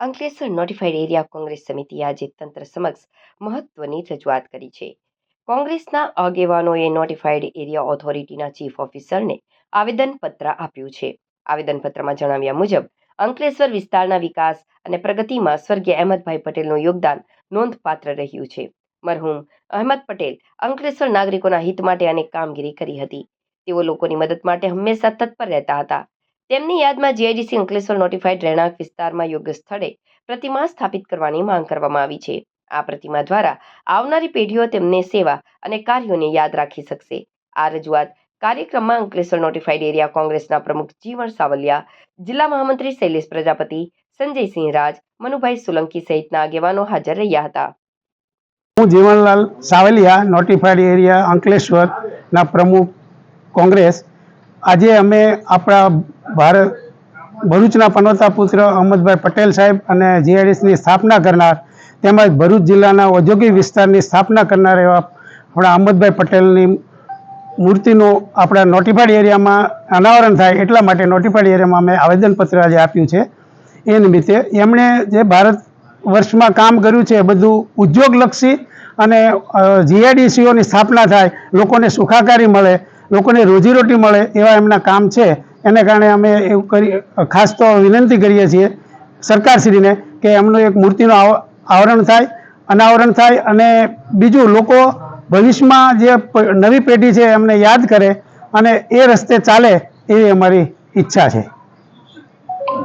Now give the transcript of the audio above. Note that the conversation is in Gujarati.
અંકલેશ્વર નોટિફાઈડ એરિયા કોંગ્રેસ સમિતિએ આજે તંત્ર સમક્ષ મહત્વની રજૂઆત કરી છે. કોંગ્રેસના આગેવાનોએ નોટિફાઈડ એરિયા ઓથોરિટીના ચીફ ઓફિસરને આવેદનપત્ર આપ્યું છે. આવેદનપત્રમાં જણાવ્યા મુજબ, અંકલેશ્વર વિસ્તારના વિકાસ અને પ્રગતિમાં સ્વર્ગીય અહેમદભાઈ પટેલનું યોગદાન નોંધપાત્ર રહ્યું છે. મરહુમ અહેમદ પટેલ અંકલેશ્વર નાગરિકોના હિત માટે અનેક કામગીરી કરી હતી. તેઓ લોકોની મદદ માટે હંમેશા તત્પર રહેતા હતા. તેમની યાદમાં જીઆઈડીસી અંકલેશ્વર નોટિફાઈડ રહેણાંક વિસ્તારમાં યોગ્ય સ્થળે પ્રતિમા સ્થાપિત કરવાની માંગ કરવામાં આવી છે. આ પ્રતિમા દ્વારા આવનારી પેઢીઓ તેમને સેવા અને કાર્યોને યાદ રાખી શકશે. આ રજૂઆત કાર્યક્રમમાં અંકલેશ્વર નોટિફાઈડ એરિયા કોંગ્રેસના પ્રમુખ જીવણ સાવલિયા, જિલ્લા મહામંત્રી શૈલેષ પ્રજાપતિ સંજયસિંહ રાજ, મનુભાઈ સોલંકી સહિતના આગેવાનો હાજર રહ્યા હતા. હું જીવનલાલ સાવલિયા નોટિફાઈડ એરિયા અંકલેશ્વરના પ્રમુખ કોંગ્રેસ. આજે અમે આપણા ભારત ભરૂચના પનોતા પુત્ર અહમદભાઈ પટેલ સાહેબ અને જીઆઈડીસની સ્થાપના કરનાર તેમજ ભરૂચ જિલ્લાના ઔદ્યોગિક વિસ્તારની સ્થાપના કરનાર એવા આપણા અહમદભાઈ પટેલની મૂર્તિનું આપણા નોટિફાઈડ એરિયામાં અનાવરણ થાય એટલા માટે નોટિફાઈડ એરિયામાં અમે આવેદનપત્ર આજે આપ્યું છે. એ નિમિત્તે એમણે જે ભારત વર્ષમાં કામ કર્યું છે બધું ઉદ્યોગલક્ષી અને જીઆઈડીસીઓની સ્થાપના થાય, લોકોને સુખાકારી મળે, લોકોને રોજીરોટી મળે એવા એમના કામ છે. એને કારણે અમે એવું કરી, ખાસ તો વિનંતી કરીએ છીએ સરકારશ્રીને કે એમનું એક મૂર્તિનું આવ- આવરણ થાય, અનાવરણ થાય અને બીજું લોકો ભવિષ્યમાં જે નવી પેઢી છે એમને યાદ કરે અને એ રસ્તે ચાલે એવી અમારી ઈચ્છા છે.